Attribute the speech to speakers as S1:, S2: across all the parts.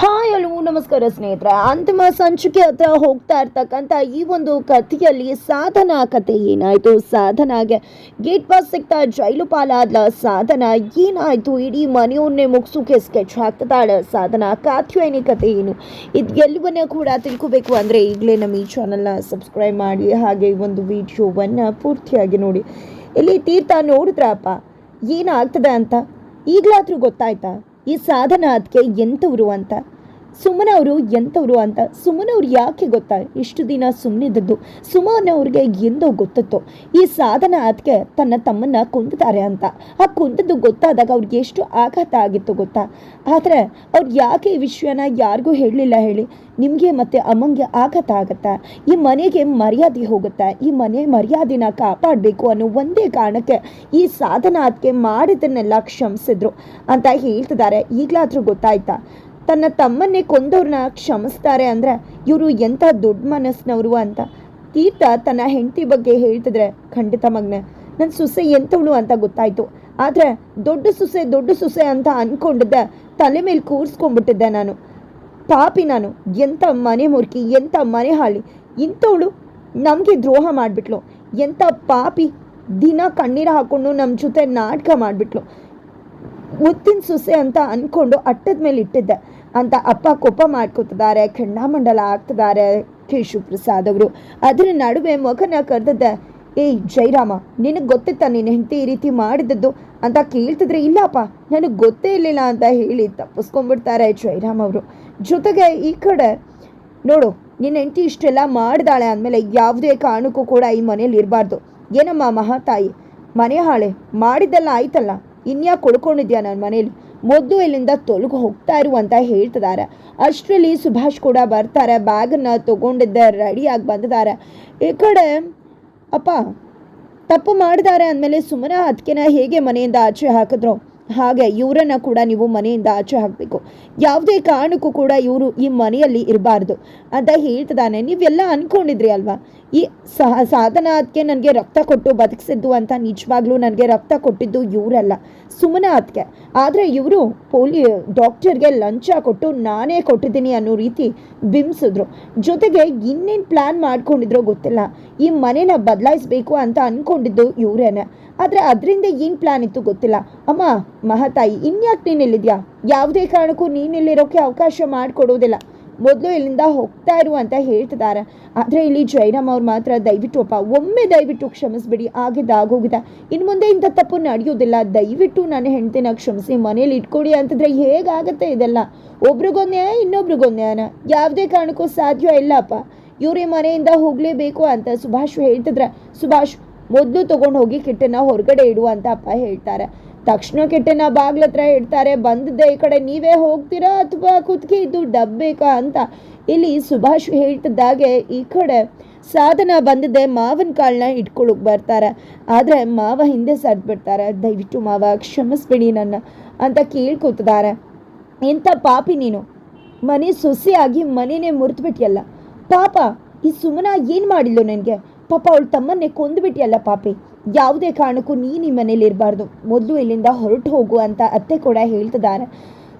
S1: Hi, hello, ನಮಸ್ಕಾರ ಸ್ನೇಹಿತರೆ. ಅಂತಿಮ ಸಂಚಿಕೆ ಹತ್ರ ಹೋಗ್ತಾ ಇರ್ತಕ್ಕಂಥ ಈ ಒಂದು ಕಥೆಯಲ್ಲಿ ಸಾಧನಾ ಕತೆ ಏನಾಯ್ತು? ಸಾಧನಾಗೆ ಗೇಟ್ ಪಾಸ್ ಸಿಗ್ತಾ ಜೈಲು ಪಾಲಾದ್ಲ ಸಾಧನ ಏನಾಯ್ತು? ಇಡೀ ಮನೆಯವನ್ನೇ ಮುಗಿಸೋಕೆ ಸ್ಕೆಚ್ ಹಾಕ್ತಾಳೆ ಸಾಧನ. ಕಾತ್ಯಾಯಿನಿ ಕತೆ ಏನು? ಇದು ಎಲ್ಲವನ್ನ ಕೂಡ ತಿಳ್ಕೋಬೇಕು ಅಂದರೆ ಈಗಲೇ ನಮ್ಮ ಈ ಚಾನಲ್ನ ಸಬ್ಸ್ಕ್ರೈಬ್ ಮಾಡಿ, ಹಾಗೆ ಈ ಒಂದು ವಿಡಿಯೋವನ್ನು ಪೂರ್ತಿಯಾಗಿ ನೋಡಿ. ಇಲ್ಲಿ ತೀರ್ಥ ನೋಡಿದ್ರಪ್ಪ. ಏನಾಗ್ತದೆ ಅಂತ? ಈಗಲಾದ್ರೂ ಗೊತ್ತಾಯ್ತಾ? ಈ ಸಾಧನ ಅದಕ್ಕೆ ಎಂಥವ್ರು ಅಂತ. ಸುಮನ ಅವರು ಎಂಥವ್ರು ಅಂತ ಸುಮನ ಅವ್ರು ಯಾಕೆ ಗೊತ್ತಾ? ಇಷ್ಟು ದಿನ ಸುಮ್ಮನಿದ್ದದ್ದು ಸುಮನ ಅವ್ರಿಗೆ ಎಂದೋ ಗೊತ್ತಿತ್ತು? ಈ ಸಾಧನ ಅದಕ್ಕೆ ತನ್ನ ತಮ್ಮನ್ನ ಕೊಂದಿದ್ದಾರೆ ಅಂತ. ಆ ಕೊಂದದ್ದು ಗೊತ್ತಾದಾಗ ಅವ್ರಿಗೆ ಎಷ್ಟು ಆಘಾತ ಆಗಿತ್ತು ಗೊತ್ತಾ? ಆದರೆ ಅವ್ರು ಯಾಕೆ ಈ ವಿಷಯನ ಯಾರಿಗೂ ಹೇಳಲಿಲ್ಲ ಹೇಳಿ? ನಿಮಗೆ ಮತ್ತೆ ಅಮ್ಮಂಗೆ ಆಘಾತ ಆಗುತ್ತಾ? ಈ ಮನೆಗೆ ಮರ್ಯಾದೆ ಹೋಗುತ್ತೆ? ಈ ಮನೆ ಮರ್ಯಾದೆನ ಕಾಪಾಡಬೇಕು ಅನ್ನೋ ಒಂದೇ ಕಾರಣಕ್ಕೆ ಈ ಸಾಧನ ಅದಕ್ಕೆ ಮಾಡಿದ್ದನ್ನೆಲ್ಲ ಕ್ಷಮಿಸಿದ್ರು ಅಂತ ಹೇಳ್ತಿದ್ದಾರೆ. ಈಗಲಾದ್ರೂ ಗೊತ್ತಾಯ್ತಾ? ತನ್ನ ತಮ್ಮನ್ನೇ ಕೊಂದವ್ರನ್ನ ಕ್ಷಮಿಸ್ತಾರೆ ಅಂದರೆ ಇವರು ಎಂಥ ದೊಡ್ಡ ಮನಸ್ಸಿನವರು ಅಂತ. ತೀರ್ಥ ತನ್ನ ಹೆಂಡತಿ ಬಗ್ಗೆ ಹೇಳ್ತಿದ್ರೆ, ಖಂಡಿತ ಮಗ್ನೆ ನನ್ನ ಸೊಸೆ ಎಂಥವಳು ಅಂತ ಗೊತ್ತಾಯಿತು. ಆದರೆ ದೊಡ್ಡ ಸೊಸೆ ದೊಡ್ಡ ಸೊಸೆ ಅಂತ ಅಂದ್ಕೊಂಡಿದ್ದೆ ತಲೆ ಮೇಲೆ ಕೂರಿಸ್ಕೊಂಡ್ಬಿಟ್ಟಿದ್ದೆ ನಾನು. ಪಾಪಿ ನಾನು. ಎಂಥ ಮನೆ ಮುರ್ಕಿ ಎಂಥ ಮನೆ ಹಾಳಿ. ಇಂಥವಳು ನಮಗೆ ದ್ರೋಹ ಮಾಡಿಬಿಟ್ಲು. ಎಂಥ ಪಾಪಿ, ದಿನ ಕಣ್ಣೀರು ಹಾಕ್ಕೊಂಡು ನಮ್ಮ ಜೊತೆ ನಾಟಕ ಮಾಡಿಬಿಟ್ಲು. ಮುತ್ತಿನ ಸೊಸೆ ಅಂತ ಅಂದ್ಕೊಂಡು ಅಟ್ಟದ ಮೇಲೆ ಇಟ್ಟಿದ್ದೆ. ಅಂತ ಅಪ್ಪ ಕೋಪ ಮಾಡ್ಕೊತಿದ್ದಾರೆ ಖಂಡಾಮಂಡಲ ಆಗ್ತಿದ್ದಾರೆ ಕೇಶು ಪ್ರಸಾದ್ ಅವರು. ಅದರ ನಡುವೆ ಮಗನ ಕರೆದಿದ್ದೆ, ಏಯ್ ಜೈರಾಮ, ನಿನಗೆ ಗೊತ್ತಿತ್ತ ನೀನು ಹೆಂಡತಿ ಈ ರೀತಿ ಮಾಡಿದ್ದದ್ದು? ಅಂತ ಕೇಳ್ತಿದ್ರೆ, ಇಲ್ಲಪ್ಪ, ನನಗೆ ಗೊತ್ತೇ ಇರಲಿಲ್ಲ ಅಂತ ಹೇಳಿ ತಪ್ಪಿಸ್ಕೊಂಡ್ಬಿಡ್ತಾರೆ ಜೈರಾಮ್ ಅವರು. ಜೊತೆಗೆ ಈ ಕಡೆ ನೋಡು ನಿನ್ನ ಹೆಂಡತಿ ಇಷ್ಟೆಲ್ಲ ಮಾಡಿದಾಳೆ ಅಂದಮೇಲೆ ಯಾವುದೇ ಕಾರಣಕ್ಕೂ ಕೂಡ ಈ ಮನೇಲಿ ಇರಬಾರ್ದು. ಏನಮ್ಮ ಮಹಾತಾಯಿ? ಮನೆ ಹಾಳೆ, ಮಾಡಿದ್ದೆಲ್ಲ ಆಯ್ತಲ್ಲ? ಇನ್ಯಾಕೆ ಕೊಳ್ಕೊಂಡಿದ್ಯಾ ನನ್ನ ಮನೇಲಿ? ಮೊದಲು ಇಲ್ಲಿಂದ ತೊಲಗು ಹೋಗ್ತಾ ಇರು ಅಂತ ಹೇಳ್ತಿದ್ದಾರೆ ಅಷ್ಟರಲ್ಲಿ ಸುಭಾಷ್ ಕೂಡ ಬರ್ತಾರೆ. ಬ್ಯಾಗನ್ನು ತೊಗೊಂಡಿದ್ದೆ, ರೆಡಿಯಾಗಿ ಬಂದಿದ್ದಾರೆ ಈ ಕಡೆ ಅಪ್ಪ, ತಪ್ಪು ಮಾಡಿದ್ದಾರೆ ಅಂದಮೇಲೆ ಸುಮ್ಮನೆ ಅದಕ್ಕೆನ ಹೇಗೆ ಮನೆಯಿಂದ ಆಚೆ ಹಾಕಿದ್ರು? ಹಾಗೆ ಇವರನ್ನ ಕೂಡ ನೀವು ಮನೆಯಿಂದ ಆಚೆ ಹಾಕಬೇಕು. ಯಾವುದೇ ಕಾರಣಕ್ಕೂ ಕೂಡ ಇವರು ಈ ಮನೆಯಲ್ಲಿ ಇರಬಾರ್ದು ಅಂತ ಹೇಳ್ತಿದ್ದಾನೆ ನೀವೆಲ್ಲ ಅಂದ್ಕೊಂಡಿದ್ರಿ ಅಲ್ವಾ? ಈ ಸಹ ಸಾಧನ ಅದಕ್ಕೆ ನನಗೆ ರಕ್ತ ಕೊಟ್ಟು ಬದುಕಿಸಿದ್ದು ಅಂತ ನಿಜವಾಗ್ಲೂ ನನಗೆ ರಕ್ತ ಕೊಟ್ಟಿದ್ದು ಇವರಲ್ಲ ಸುಮ್ಮನೆ ಅದಕ್ಕೆ ಆದರೆ ಇವರು ಪೋಲಿ ಡಾಕ್ಟರ್ಗೆ ಲಂಚ ಕೊಟ್ಟು ನಾನೇ ಕೊಟ್ಟಿದ್ದೀನಿ ಅನ್ನೋ ರೀತಿ ಬಿಂಬಿಸಿದ್ರು. ಜೊತೆಗೆ ಇನ್ನೇನು ಪ್ಲ್ಯಾನ್ ಮಾಡ್ಕೊಂಡಿದ್ರೋ ಗೊತ್ತಿಲ್ಲ. ಈ ಮನೇನ ಬದಲಾಯಿಸಬೇಕು ಅಂತ ಅಂದ್ಕೊಂಡಿದ್ದು ಇವರೇನೆ. ಆದರೆ ಅದರಿಂದ ಏನು ಪ್ಲ್ಯಾನ್ ಇತ್ತು ಗೊತ್ತಿಲ್ಲ. ಅಮ್ಮ, ಮಹಾತಾಯಿ, ಇನ್ಯಾಕೆ ನೀನು ಇಲ್ಲಿದ್ಯಾ? ಯಾವುದೇ ಕಾರಣಕ್ಕೂ ನೀನು ಇಲ್ಲಿರೋಕ್ಕೆ ಅವಕಾಶ ಮಾಡಿಕೊಡೋದಿಲ್ಲ. ಮೊದಲು ಇಲ್ಲಿಂದ ಹೋಗ್ತಾ ಇರು ಅಂತ ಹೇಳ್ತಿದ್ದಾರೆ. ಆದರೆ ಇಲ್ಲಿ ಜೈರಾಮ್ ಅವ್ರು ಮಾತ್ರ ದಯವಿಟ್ಟು ಅಪ್ಪ, ಒಮ್ಮೆ ದಯವಿಟ್ಟು ಕ್ಷಮಿಸ್ಬಿಡಿ ಆಗಿದ್ದ ಆಗೋಗಿದೆ. ಇನ್ನು ಮುಂದೆ ಇಂಥ ತಪ್ಪು ನಡೆಯೋದಿಲ್ಲ ದಯವಿಟ್ಟು ನನ್ನ ಹೆಂಡ್ತಿನ ಕ್ಷಮಿಸಿ ಮನೇಲಿ ಇಟ್ಕೊಡಿ ಅಂತಂದರೆ ಹೇಗಾಗುತ್ತೆ ಇದೆಲ್ಲ? ಒಬ್ರಿಗೊಂದು ನ್ಯಾಯ ಇನ್ನೊಬ್ರಿಗೊಂದು ಯಾವುದೇ ಕಾರಣಕ್ಕೂ ಸಾಧ್ಯ ಇಲ್ಲಪ್ಪ ಇವರೇ ಮನೆಯಿಂದ ಹೋಗಲೇಬೇಕು ಅಂತ ಸುಭಾಷ್ ಹೇಳ್ತಿದ್ರೆ, ಸುಭಾಷ್, ಮೊದಲು ತೊಗೊಂಡು ಹೋಗಿ ಕಿಟ್ಟನ್ನು ಹೊರಗಡೆ ಇಡು ಅಂತ ಅಪ್ಪ ಹೇಳ್ತಾರೆ. ತಕ್ಷಣ ನಾ ಬಾಗ್ಲ ಹತ್ರ ಇಡ್ತಾರೆ ಬಂದಿದ್ದೆ ಈ ಕಡೆ, ನೀವೇ ಹೋಗ್ತೀರಾ ಅಥವಾ ಕುತ್ಕಿ ಇದ್ದು ಡಬ್ಬೇಕಾ ಅಂತ. ಇಲ್ಲಿ ಸುಭಾಷ್ ಹೇಳ್ತಿದ್ದಾಗೆ, ಈ ಕಡೆ ಸಾಧನ ಬಂದಿದ್ದೆ ಮಾವನ ಕಾಳನ್ನ ಇಟ್ಕೊಳಕ್ ಬರ್ತಾರೆ. ಆದರೆ ಮಾವ ಹಿಂದೆ ಸರ್ದು ಬಿಡ್ತಾರೆ. ದಯವಿಟ್ಟು ಮಾವ, ಕ್ಷಮಿಸ್ಬಿಡಿ ನನ್ನ ಅಂತ ಕೇಳ್ಕೊತಿದ್ದಾರೆ. ಎಂಥ ಪಾಪಿ ನೀನು? ಮನೆ ಸೊಸೆಯಾಗಿ ಮನೆನೇ ಮುರಿದ್ಬಿಟ್ಟಿಯಲ್ಲ ಪಾಪ, ಈ ಸುಮನ ಏನು ಮಾಡಿಲ್ಲ ನನಗೆ? ಪಾಪ, ಅವಳು ತಮ್ಮನ್ನೇ ಕೊಂದುಬಿಟ್ಟಿಯಲ್ಲ ಪಾಪಿ. ಯಾವುದೇ ಕಾರಣಕ್ಕೂ ನೀನು ಈ ಮನೇಲಿ ಇರಬಾರ್ದು ಮೊದಲು ಇಲ್ಲಿಂದ ಹೊರಟು ಹೋಗು ಅಂತ ಅತ್ತೆ ಕೂಡ ಹೇಳ್ತಿದ್ದಾರೆ.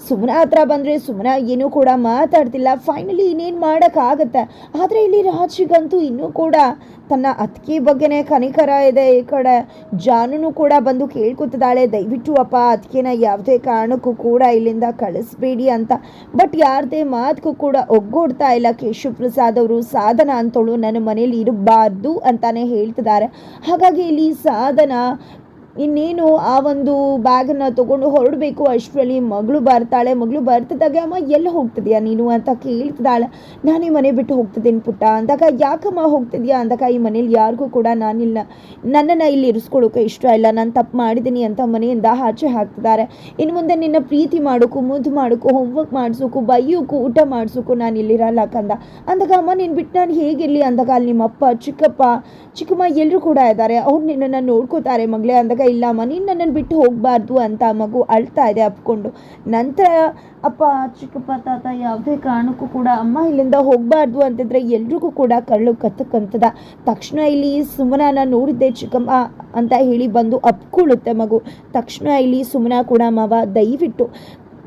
S1: ಸುಮ್ಮನ ಹತ್ರ ಬಂದರೆ ಸುಮ್ಮನ ಏನೂ ಕೂಡ ಮಾತಾಡ್ತಿಲ್ಲ. ಫೈನಲಿ ಇನ್ನೇನು ಮಾಡೋಕ್ಕಾಗತ್ತೆ? ಆದರೆ ಇಲ್ಲಿ ರಾಜಿಗಂತೂ ಇನ್ನೂ ಕೂಡ ತನ್ನ ಅತ್ತಿಗೆ ಬಗ್ಗೆನೇ ಕನಿಕರ ಇದೆ ಈ ಕಡೆ. ಜಾನುನು ಕೂಡ ಬಂದು ಕೇಳ್ಕೊತಿದ್ದಾಳೆ. ದಯವಿಟ್ಟು ಅಪ್ಪ, ಅತ್ತಿಗೆನ ಯಾವುದೇ ಕಾರಣಕ್ಕೂ ಕೂಡ ಇಲ್ಲಿಂದ ಕಳಿಸ್ಬೇಡಿ ಅಂತ. ಬಟ್ ಯಾರದೇ ಮಾತಕ್ಕೂ ಕೂಡ ಒಗ್ಗೂಡ್ತಾ ಇಲ್ಲ. ಕೇಶವ ಪ್ರಸಾದ್ ಅವರು ಸಾಧನ ಅಂತೋಳು, ನನ್ನ ಮನೇಲಿ ಇರಬಾರ್ದು ಅಂತಾನೆ ಹೇಳ್ತಿದ್ದಾರೆ. ಹಾಗಾಗಿ ಇಲ್ಲಿ ಸಾಧನ ಇನ್ನೇನು ಆ ಒಂದು ಬ್ಯಾಗನ್ನು ತೊಗೊಂಡು ಹೊರಡಬೇಕು, ಅಷ್ಟರಲ್ಲಿ ಮಗಳು ಬರ್ತಾಳೆ. ಮಗಳು ಬರ್ತಿದ್ದಾಗೆ, ಅಮ್ಮ, ಎಲ್ಲಿ ಹೋಗ್ತಿದ್ಯಾ ನೀನು? ಅಂತ ಕೇಳ್ತಿದ್ದಾಳೆ. ನಾನು ಮನೆ ಬಿಟ್ಟು ಹೋಗ್ತಿದ್ದೀನಿ ಪುಟ್ಟ. ಅಂದಾಗ, ಯಾಕಮ್ಮ ಹೋಗ್ತಿದ್ಯಾ? ಅಂದಾಗ, ಈ ಮನೇಲಿ ಯಾರಿಗೂ ಕೂಡ ನಾನಿಲ್ಲ. ನನ್ನನ್ನು ಇಲ್ಲಿ ಇರಿಸ್ಕೊಳ್ಳೋಕೆ ಇಷ್ಟ ಇಲ್ಲ. ನಾನು ತಪ್ಪು ಮಾಡಿದ್ದೀನಿ ಅಂತ ಮನೆಯಿಂದ ಆಚೆ ಹಾಕ್ತಿದ್ದಾರೆ. ಇನ್ನು ಮುಂದೆ ನಿನ್ನ ಪ್ರೀತಿ ಮಾಡೋಕ್ಕೂ ಮುದ್ದು ಮಾಡೋಕು ಹೋಮ್ವರ್ಕ್ ಮಾಡಿಸೋಕು ಬೈಯೋಕ್ಕೂ ಊಟ ಮಾಡಿಸೋಕು ನಾನು ಇಲ್ಲಿರಲ್ಲ ಕಂದ. ಅಂದಾಗ, ಅಮ್ಮ, ನೀನು ಬಿಟ್ಟು ನಾನು ಹೇಗಿರಲಿ? ಅಂದಾಗ, ಅಲ್ಲಿ ನಿಮ್ಮಪ್ಪ ಚಿಕ್ಕಪ್ಪ, ಚಿಕ್ಕಮ್ಮ ಎಲ್ಲರೂ ಕೂಡ ಇದ್ದಾರೆ. ಅವ್ರು ನಿನ್ನನ್ನು ನೋಡ್ಕೋತಾರೆ ಮಗಳೇ. ಅಂದಾಗ ಇಲ್ಲ ಅಮ್ಮ ನೀನು ನನ್ನನ್ನು ಬಿಟ್ಟು ಹೋಗಬಾರ್ದು ಅಂತ ಮಗು ಅಳ್ತಾ ಇದೆ ಅಪ್ಕೊಂಡು. ನಂತರ, ಅಪ್ಪ, ಚಿಕ್ಕಪ್ಪ, ತಾತ, ಯಾವುದೇ ಕಾರಣಕ್ಕೂ ಕೂಡ ಅಮ್ಮ ಇಲ್ಲಿಂದ ಹೋಗಬಾರ್ದು ಅಂತಿದ್ರೆ ಎಲ್ರಿಗೂ ಕೂಡ ಕಳ್ಳು ಕತ್ತಕ್ಕಂತದ ತಕ್ಷಣ ಇಲ್ಲಿ ಸುಮನನ ನೋಡಿದ್ದೆ, ಚಿಕ್ಕಮ್ಮ, ಅಂತ ಹೇಳಿ ಬಂದು ಅಪ್ಕೊಳ್ಳುತ್ತೆ ಮಗು. ತಕ್ಷಣ ಇಲ್ಲಿ ಸುಮನ ಕೂಡ ಮಾವ ದಯವಿಟ್ಟು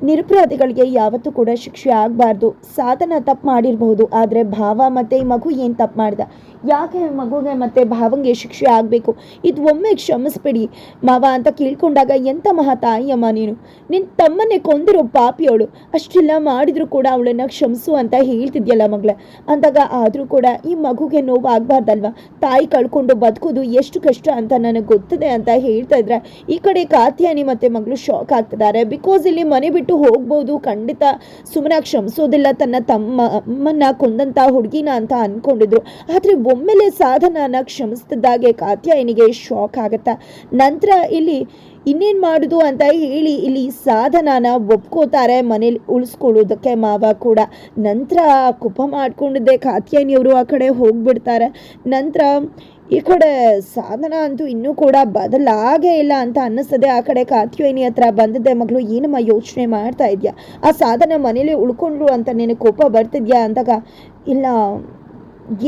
S1: ನಿರಪರಾಧಿಗಳಿಗೆ ಯಾವತ್ತೂ ಕೂಡ ಶಿಕ್ಷೆ ಆಗಬಾರ್ದು. ಸಾಧನ ತಪ್ಪು ಮಾಡಿರಬಹುದು, ಆದರೆ ಭಾವ ಮತ್ತು ಈ ಮಗು ಏನು ತಪ್ಪು ಮಾಡಿದ? ಯಾಕೆ ಮಗುಗೆ ಮತ್ತು ಭಾವಂಗೆ ಶಿಕ್ಷೆ ಆಗಬೇಕು? ಇದು ಒಮ್ಮೆ ಕ್ಷಮಿಸ್ಬಿಡಿ. ಮಾವ ಅಂತ ಕೇಳ್ಕೊಂಡಾಗ ಎಂಥ ಮಹಾ ತಾಯಿಯಮ್ಮ ನೀನು? ನಿನ್ನ ತಮ್ಮನ್ನೇ ಕೊಂದಿರೋ ಪಾಪಿಯವಳು ಅಷ್ಟೆಲ್ಲ ಮಾಡಿದರೂ ಕೂಡ ಅವಳನ್ನು ಕ್ಷಮಿಸು ಅಂತ ಹೇಳ್ತಿದ್ಯಲ್ಲ ಮಗಳ. ಅಂದಾಗ ಆದರೂ ಕೂಡ ಈ ಮಗುಗೆ ನೋವು ಆಗಬಾರ್ದಲ್ವ ತಾಯಿ ಕಳ್ಕೊಂಡು ಬದುಕೋದು ಎಷ್ಟು ಕಷ್ಟ ಅಂತ ನನಗೆ ಗೊತ್ತಿದೆ ಅಂತ ಹೇಳ್ತಾ ಇದ್ರೆ ಈ ಕಡೆ ಕಾತ್ಯಾನಿ ಮತ್ತು ಮಗಳು ಶಾಕ್ ಆಗ್ತಿದ್ದಾರೆ. ಬಿಕಾಸ್ ಇಲ್ಲಿ ಮನೆ ಬಿಟ್ಟು ಹೋಗ್ಬೋದು. ಖಂಡಿತ ಸುಮ್ಮನೆ ಕ್ಷಮಿಸೋದಿಲ್ಲ. ತನ್ನ ತಮ್ಮ, ಅಮ್ಮನ್ನ ಕೊಂದಂತ ಹುಡುಗಿನ ಅಂತ ಅನ್ಕೊಂಡಿದ್ರು. ಆದರೆ ಒಮ್ಮೆಲೆ ಸಾಧನನ ಕ್ಷಮಿಸ್ತಿದ್ದಾಗೆ ಕಾತ್ಯಾಯನಿಗೆ ಶಾಕ್ ಆಗತ್ತ? ನಂತರ ಇಲ್ಲಿ ಇನ್ನೇನು ಮಾಡೋದು ಅಂತ ಹೇಳಿ ಇಲ್ಲಿ ಸಾಧನನ ಒಪ್ಕೋತಾರೆ. ಮನೇಲಿ ಉಳಿಸ್ಕೊಳ್ಳೋದಕ್ಕೆ ಮಾವ ಕೂಡ. ನಂತರ ಕುಪ ಮಾಡ್ಕೊಂಡಿದ್ದೆ. ಕಾತ್ಯಾಯನಿಯವರು ಆ ಕಡೆ ಹೋಗ್ಬಿಡ್ತಾರೆ. ನಂತರ ಈ ಕಡೆ ಸಾಧನ ಅಂತೂ ಇನ್ನೂ ಕೂಡ ಬದಲಾಗೇ ಇಲ್ಲ ಅಂತ ಅನ್ನಿಸ್ತದೆ. ಆ ಕಡೆ ಕಾತ್ಯಾಯಿನಿ ಹತ್ರ ಬಂದಿದ್ದೆ ಮಗಳು, ಏನಮ್ಮ ಯೋಚನೆ ಮಾಡ್ತಾ ಇದೆಯಾ? ಆ ಸಾಧನ ಮನೇಲಿ ಉಳ್ಕೊಂಡ್ರು ಅಂತ ನಿನಗೆ ಕೋಪ ಬರ್ತಿದ್ಯಾ ಅಂದಾಗ, ಇಲ್ಲ,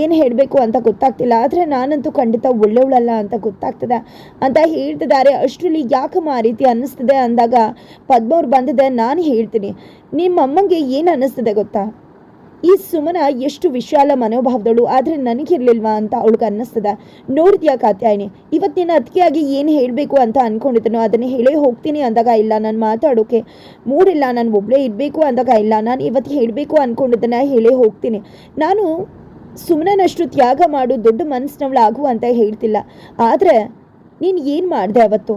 S1: ಏನು ಹೇಳಬೇಕು ಅಂತ ಗೊತ್ತಾಗ್ತಿಲ್ಲ. ಆದರೆ ನಾನಂತೂ ಖಂಡಿತ ಒಳ್ಳೆಯವಳಲ್ಲ ಅಂತ ಗೊತ್ತಾಗ್ತದೆ ಅಂತ ಹೇಳ್ತಿದ್ದಾರೆ. ಅಷ್ಟರಲ್ಲಿ ಯಾಕಮ್ಮ ಆ ರೀತಿ ಅನ್ನಿಸ್ತಿದೆ ಅಂದಾಗ, ಪದ್ಮವ್ರು ಬಂದಿದೆ ನಾನು ಹೇಳ್ತೀನಿ. ನಿಮ್ಮ ಅಮ್ಮಂಗೆ ಏನು ಅನ್ನಿಸ್ತಿದೆ ಗೊತ್ತಾ? ಈ ಸುಮನ ಎಷ್ಟು ವಿಶಾಲ ಮನೋಭಾವದಳು, ಆದರೆ ನನಗಿರ್ಲಿಲ್ವಾ ಅಂತ ಅವಳಿಗೆ ಅನ್ನಿಸ್ತದ. ನೋಡಿದ್ಯಾ ಕಾತ್ಯಾಯಿನಿ ಇವತ್ತು ನಿನ್ನ ಅತಿಯಾಗಿ ಏನು ಹೇಳಬೇಕು ಅಂತ ಅನ್ಕೊಂಡಿದ್ದನೋ ಅದನ್ನು ಹೇಳೇ ಹೋಗ್ತೀನಿ ಅಂದಾಗ ಇಲ್ಲ, ನಾನು ಮಾತಾಡೋಕೆ ಮೂಡಿಲ್ಲ, ನಾನು ಒಬ್ಬಳೇ ಇರಬೇಕು ಅಂದಾಗ ಇಲ್ಲ, ನಾನು ಇವತ್ತು ಹೇಳಬೇಕು ಅನ್ಕೊಂಡಿದ್ದನ್ನ ಹೇಳೇ ಹೋಗ್ತೀನಿ. ನಾನು ಸುಮ್ಮನಷ್ಟು ತ್ಯಾಗ ಮಾಡು, ದೊಡ್ಡ ಮನಸ್ಸಿನವಳಾಗು ಅಂತ ಹೇಳ್ತಿಲ್ಲ. ಆದರೆ ನೀನು ಏನು ಮಾಡಿದೆ ಅವತ್ತು?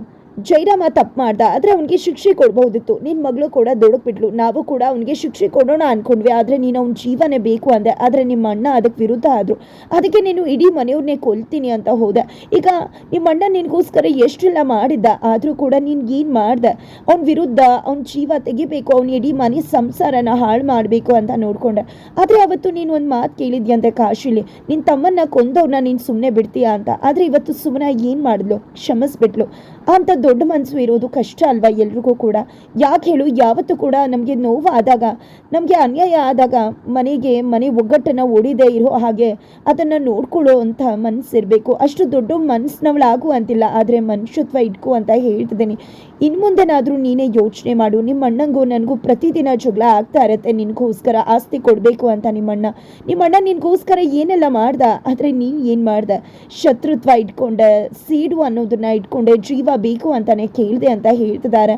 S1: ಜೈರಾಮ ತಪ್ಪು ಮಾಡ್ದ, ಆದರೆ ಅವನಿಗೆ ಶಿಕ್ಷೆ ಕೊಡ್ಬೋದಿತ್ತು ನಿನ್ನ ಮಗಳು ಕೂಡ ಬಿಟ್ಲು. ನಾವು ಕೂಡ ಅವನಿಗೆ ಶಿಕ್ಷೆ ಕೊಡೋಣ ಅಂದ್ಕೊಂಡ್ವಿ ಆದರೆ ನೀನು ಅವ್ನ ಜೀವನೇ ಬೇಕು ಅಂದೆ. ಆದರೆ ನಿಮ್ಮ ಅಣ್ಣ ಅದಕ್ಕೆ ವಿರುದ್ಧ ಆದರು. ಅದಕ್ಕೆ ನೀನು ಇಡೀ ಮನೆಯವ್ರನ್ನೇ ಕೊಲ್ತೀನಿ ಅಂತ ಹೋದೆ. ಈಗ ನಿಮ್ಮ ಅಣ್ಣ ನಿನಗೋಸ್ಕರ ಎಷ್ಟೆಲ್ಲ ಮಾಡಿದ್ದ, ಆದರೂ ಕೂಡ ನೀನು ಏನು ಮಾಡ್ದೆ? ಅವ್ನ ವಿರುದ್ಧ ಅವ್ನ ಜೀವ ತೆಗಿಬೇಕು, ಅವ್ನ ಇಡೀ ಮನೆ ಸಂಸಾರನ ಹಾಳು ಮಾಡಬೇಕು ಅಂತ ನೋಡ್ಕೊಂಡೆ. ಆದರೆ ಅವತ್ತು ನೀನು ಒಂದು ಮಾತು ಕೇಳಿದ್ಯಂತೆ ಕಾಶಿಲಿ. ನಿನ್ನ ತಮ್ಮನ್ನ ಕೊಂದವ್ರನ್ನ ನೀನು ಸುಮ್ಮನೆ ಬಿಡ್ತೀಯಾ ಅಂತ. ಆದರೆ ಇವತ್ತು ಸುಮ್ಮನೆ ಏನು ಮಾಡಿದ್ಲು? ಕ್ಷಮಿಸ್ಬಿಟ್ಲು. ಅಂತ ದೊಡ್ಡ ಮನಸ್ಸು ಇರೋದು ಕಷ್ಟ ಅಲ್ವಾ ಎಲ್ರಿಗೂ ಕೂಡ? ಯಾಕೆ ಹೇಳು, ಯಾವತ್ತೂ ಕೂಡ ನಮಗೆ ನೋವು ಆದಾಗ ನಮಗೆ ಅನ್ಯಾಯ ಆದಾಗ ಮನೆಗೆ ಮನೆ ಒಗ್ಗಟ್ಟನ್ನು ಓಡಿದೇ ಇರೋ ಹಾಗೆ ಅದನ್ನು ನೋಡ್ಕೊಳ್ಳೋ ಅಂತ ಮನಸ್ಸಿರಬೇಕು ಅಷ್ಟು ದೊಡ್ಡ ಮನಸ್ಸಿನವಳಾಗು ಅಂತಿಲ್ಲ, ಆದರೆ ಮನುಷ್ಯತ್ವ ಇಟ್ಕೋ ಅಂತ ಹೇಳ್ತಿದ್ದೀನಿ. ಇನ್ನು ಮುಂದೆನಾದರೂ ನೀನೇ ಯೋಚನೆ ಮಾಡು. ನಿಮ್ಮ ಅಣ್ಣಂಗೂ ನನಗೂ ಪ್ರತಿದಿನ ಜಗಳ ಆಗ್ತಾ ಇರತ್ತೆ. ನಿನಗೋಸ್ಕರ ಆಸ್ತಿ ಕೊಡಬೇಕು ಅಂತ ನಿಮ್ಮಣ್ಣ. ನಿಮ್ಮಣ್ಣ ನಿನಗೋಸ್ಕರ ಏನೆಲ್ಲ ಮಾಡ್ದ? ಆದರೆ ನೀನು ಏನು ಮಾಡ್ದೆ? ಶತ್ರುತ್ವ ಇಟ್ಕೊಂಡೆ, ಸೀಡು ಅನ್ನೋದನ್ನ ಇಟ್ಕೊಂಡೆ, ಜೀವ ಬೇಕು ಅಂತಾನೆ ಕೇಳಿದೆ ಅಂತ ಹೇಳ್ತಿದ್ದಾರೆ.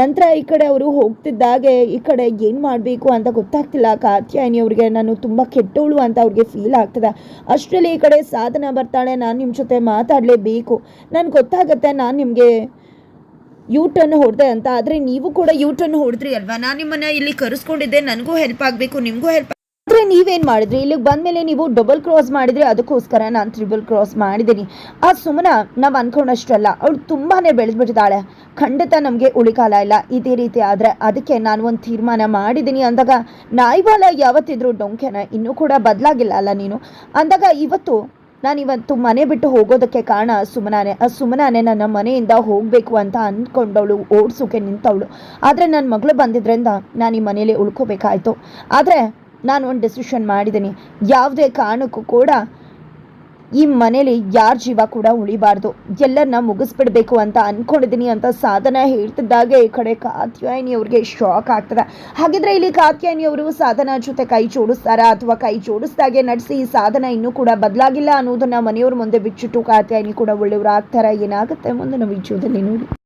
S1: ನಂತರ ಈ ಕಡೆ ಅವರು ಹೋಗ್ತಿದ್ದಾಗೆ ಈ ಕಡೆ ಏನು ಮಾಡಬೇಕು ಅಂತ ಗೊತ್ತಾಗ್ತಿಲ್ಲ. ಕಾತ್ಯಾಯನಿ ಅವ್ರಿಗೆ ನಾನು ತುಂಬ ಕೆಟ್ಟವಳು ಅಂತ ಅವ್ರಿಗೆ ಫೀಲ್ ಆಗ್ತದೆ. ಅಷ್ಟರಲ್ಲಿ ಈ ಕಡೆ ಸಾಧನ ಬರ್ತಾಳೆ. ನಾನು ನಿಮ್ಮ ಜೊತೆ ಮಾತಾಡಲೇಬೇಕು. ನನಗೆ ಗೊತ್ತಾಗತ್ತೆ ನಾನು ನಿಮಗೆ ಯೂ ಟರ್ನ್ ಹೊಡೆದೆ ಅಂತ. ಆದರೆ ನೀವು ಕೂಡ ಯೂ ಟರ್ನ್ ಹೊಡೆದ್ರಿ ಅಲ್ವಾ? ನಾನು ನಿಮ್ಮನ್ನ ಇಲ್ಲಿ ಕರೆಸ್ಕೊಂಡಿದ್ದೆ. ನನಗೂ ಹೆಲ್ಪ್ ಆಗಬೇಕು. ನಿಮಗೂ ಹೆಲ್ಪ್ ಆದರೆ ನೀವೇನು ಮಾಡಿದ್ರಿ? ಇಲ್ಲಿಗೆ ಬಂದಮೇಲೆ ನೀವು ಡಬಲ್ ಕ್ರಾಸ್ ಮಾಡಿದ್ರಿ ಅದಕ್ಕೋಸ್ಕರ ನಾನು ತ್ರಿಬಲ್ ಕ್ರಾಸ್ ಮಾಡಿದ್ದೀನಿ. ಆ ಸುಮನ ನಾವು ಅನ್ಕೊಂಡಷ್ಟಲ್ಲ ಅವ್ಳು ತುಂಬಾ ಬೆಳೆದ್ಬಿಟ್ಟಿದ್ದಾಳೆ. ಖಂಡಿತ ನಮಗೆ ಉಳಿಕಾಲ ಇಲ್ಲ. ಇದೇ ರೀತಿ ಆದರೆ ಅದಕ್ಕೆ ನಾನು ಒಂದು ತೀರ್ಮಾನ ಮಾಡಿದ್ದೀನಿ. ಅಂದಾಗ ನಾಯಿವಾಲ ಯಾವತ್ತಿದ್ರು ಡೊಂಕೆನ ಇನ್ನೂ ಕೂಡ ಬದಲಾಗಿಲ್ಲ ಅಲ್ಲ ನೀನು? ಅಂದಾಗ ಇವತ್ತು ನಾನು ಇವತ್ತು ಮನೆ ಬಿಟ್ಟು ಹೋಗೋದಕ್ಕೆ ಕಾರಣ ಸುಮನಾನೆ. ಆ ಸುಮನಾನೆ ನನ್ನ ಮನೆಯಿಂದ ಹೋಗಬೇಕು ಅಂತ ಅಂದ್ಕೊಂಡವಳು ಓಡಿಸೋಕೆ ನಿಂತವಳು. ಆದರೆ ನನ್ನ ಮಗಳು ಬಂದಿದ್ರಿಂದ ನಾನು ಈ ಮನೇಲಿ ಉಳ್ಕೋಬೇಕಾಯ್ತು. ಆದರೆ ನಾನು ಒಂದು ಡೆಸಿಷನ್ ಮಾಡಿದ್ದೀನಿ. ಯಾವುದೇ ಕಾರಣಕ್ಕೂ ಕೂಡ ಈ ಮನೇಲಿ ಯಾರ ಜೀವ ಕೂಡ ಉಳಿಬಾರ್ದು. ಎಲ್ಲರನ್ನ ಮುಗಿಸ್ಬಿಡ್ಬೇಕು ಅಂತ ಅಂದ್ಕೊಂಡಿದ್ದೀನಿ ಅಂತ ಸಾಧನ ಹೇಳ್ತಿದ್ದಾಗೆ ಈ ಕಡೆ ಕಾತ್ಯಾಯಿನಿ ಅವ್ರಿಗೆ ಶಾಕ್ ಆಗ್ತದೆ. ಹಾಗಿದ್ರೆ ಇಲ್ಲಿ ಕಾತ್ಯಾಯಿನಿ ಅವರು ಸಾಧನ ಜೊತೆ ಕೈ ಜೋಡಿಸ್ತಾರಾ ಅಥವಾ ಕೈ ಜೋಡಿಸ್ದಾಗೆ ನಡೆಸಿ ಈ ಸಾಧನ ಇನ್ನೂ ಕೂಡ ಬದಲಾಗಿಲ್ಲ ಅನ್ನೋದನ್ನ ಮನೆಯವ್ರ ಮುಂದೆ ಬಿಚ್ಚಿಟ್ಟು ಕಾತ್ಯಾಯಿನಿ ಕೂಡ ಒಳ್ಳೆಯವರು ಆಗ್ತಾರೆ? ಏನಾಗುತ್ತೆ ಮುಂದಿನ ವಿಜಯದಲ್ಲಿ ನೋಡಿ.